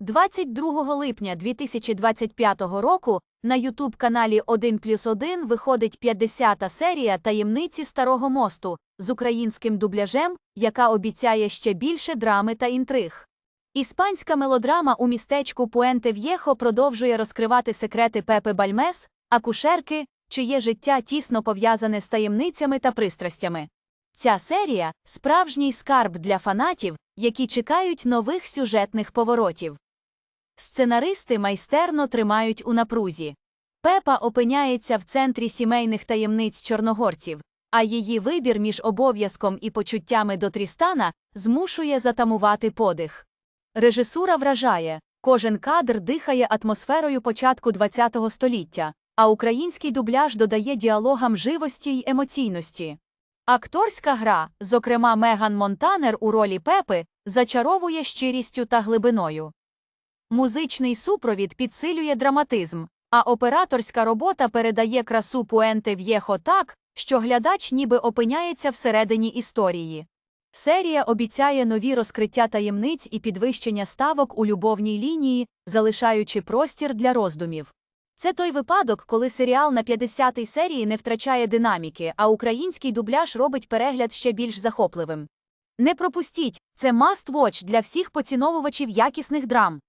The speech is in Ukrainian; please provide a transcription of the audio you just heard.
22 липня 2025 року на Ютуб-каналі 1 плюс 1 виходить 50-та серія таємниці Старого мосту з українським дубляжем, яка обіцяє ще більше драми та інтриг. Іспанська мелодрама у містечку Пуенте В'єхо продовжує розкривати секрети Пепи Бальмес, акушерки, чиє життя тісно пов'язане з таємницями та пристрастями. Ця серія справжній скарб для фанатів, які чекають нових сюжетних поворотів. Сценаристи майстерно тримають у напрузі. Пепа опиняється в центрі сімейних таємниць чорногорців, а її вибір між обов'язком і почуттями до Трістана змушує затамувати подих. Режисура вражає, кожен кадр дихає атмосферою початку ХХ століття, а український дубляж додає діалогам живості й емоційності. Акторська гра, зокрема Меган Монтанер у ролі Пепи, зачаровує щирістю та глибиною. Музичний супровід підсилює драматизм, а операторська робота передає красу Пуенте В'єхо так, що глядач ніби опиняється всередині історії. Серія обіцяє нові розкриття таємниць і підвищення ставок у любовній лінії, залишаючи простір для роздумів. Це той випадок, коли серіал на 50-й серії не втрачає динаміки, а український дубляж робить перегляд ще більш захопливим. Не пропустіть, це must watch для всіх поціновувачів якісних драм.